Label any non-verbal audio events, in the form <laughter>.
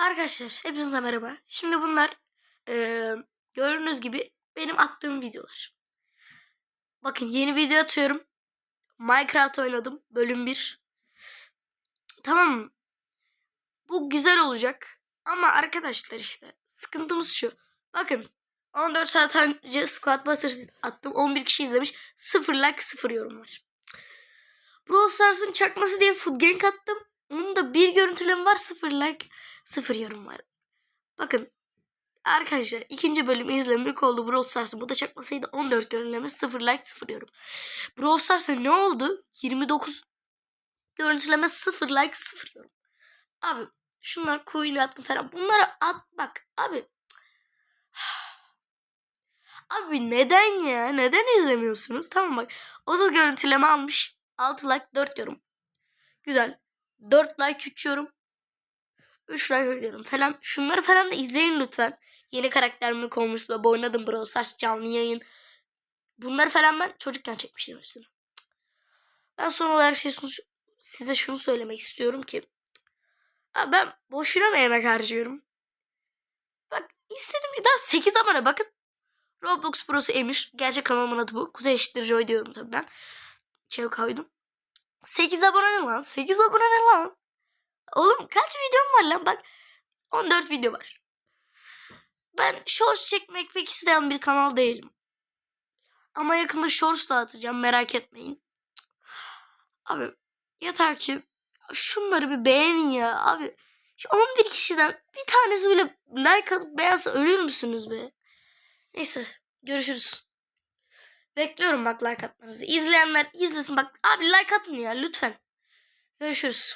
Arkadaşlar hepinize merhaba. Şimdi bunlar eee, gördüğünüz gibi benim attığım videolar. Bakın yeni video atıyorum. Minecraft oynadım bölüm 1. Tamam? Bu güzel olacak. Ama arkadaşlar işte sıkıntımız şu. Bakın 14 saat önce Squad Busters attım. 11 kişi izlemiş. 0 like 0 yorum var. Brawl Stars'ın çakması diye Food Gang attım. Onun da bir görüntüleme var 0 like 0 yorum var. Bakın arkadaşlar ikinci bölüm izlemek oldu Brawl Stars'ın. Bu da çakmasaydı 14 görüntüleme 0 like 0 yorum. Brawl Stars'a ne oldu? 29 görüntüleme 0 like 0 yorum. Abi şunlar coin attım falan. Bunlara at bak abi. <sighs> Abi neden ya? Neden izlemiyorsunuz? Tamam bak. O da görüntüleme almış. 6 like 4 yorum. Güzel. 4 like 3 yorum. 3 like veriyorum falan. Şunları falan da izleyin lütfen. Yeni karakterimi konmuştu. Oynadım Brawl Stars canlı yayın. Bunları falan ben çocukken çekmiştim hepsini. Ben son olarak şey, size şunu söylemek istiyorum ki. Ben boşuna mı emek harcıyorum? Bak istedim ki daha 8 abone bakın. Roblox Pro'su Emir. Gerçek kanalımın adı bu. Kuzey eşittir Joy diyorum tabii ben. Çev koydum. 8 abone ne lan? 8 abone ne lan? Oğlum kaç videom var lan? Bak 14 video var. Ben shorts çekmek pek isteyen bir kanal değilim. Ama yakında shorts da atacağım merak etmeyin. Abi yeter ki şunları bir beğenin ya abi. Şu 11 kişiden bir tanesi bile like atıp beğense ölür müsünüz be? Neyse görüşürüz. Bekliyorum bak like atmanızı. İzleyenler izlesin bak abi like atın ya lütfen. Görüşürüz.